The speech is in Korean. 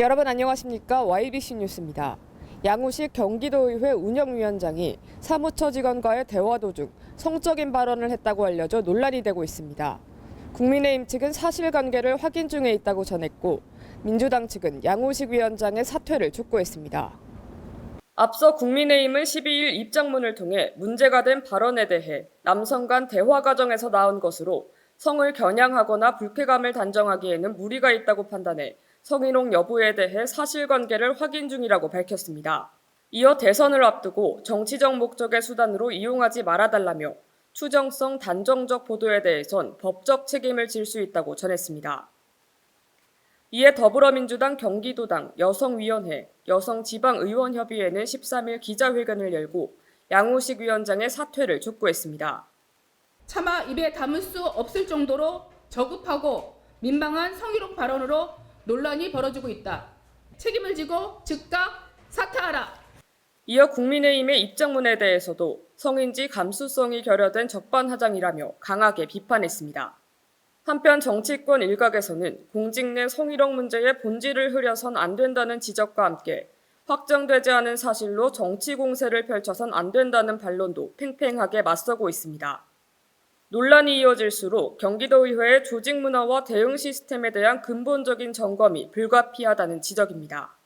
여러분 안녕하십니까? YBC 뉴스입니다. 양우식 경기도의회 운영위원장이 사무처 직원과의 대화 도중 성적인 발언을 했다고 알려져 논란이 되고 있습니다. 국민의힘 측은 사실관계를 확인 중에 있다고 전했고 민주당 측은 양우식 위원장의 사퇴를 촉구했습니다. 앞서 국민의힘은 12일 입장문을 통해 문제가 된 발언에 대해 남성 간 대화 과정에서 나온 것으로 성을 겨냥하거나 불쾌감을 단정하기에는 무리가 있다고 판단해 성희롱 여부에 대해 사실관계를 확인 중이라고 밝혔습니다. 이어 대선을 앞두고 정치적 목적의 수단으로 이용하지 말아달라며 추정성 단정적 보도에 대해선 법적 책임을 질 수 있다고 전했습니다. 이에 더불어민주당 경기도당 여성위원회 여성지방의원협의회는 13일 기자회견을 열고 양우식 위원장의 사퇴를 촉구했습니다. 차마 입에 담을 수 없을 정도로 저급하고 민망한 성희롱 발언으로 논란이 벌어지고 있다. 책임을 지고 즉각 사퇴하라. 이어 국민의힘의 입장문에 대해서도 성인지 감수성이 결여된 적반하장이라며 강하게 비판했습니다. 한편 정치권 일각에서는 공직 내 성희롱 문제의 본질을 흐려선 안 된다는 지적과 함께 확정되지 않은 사실로 정치 공세를 펼쳐선 안 된다는 반론도 팽팽하게 맞서고 있습니다. 논란이 이어질수록 경기도의회의 조직 문화와 대응 시스템에 대한 근본적인 점검이 불가피하다는 지적입니다.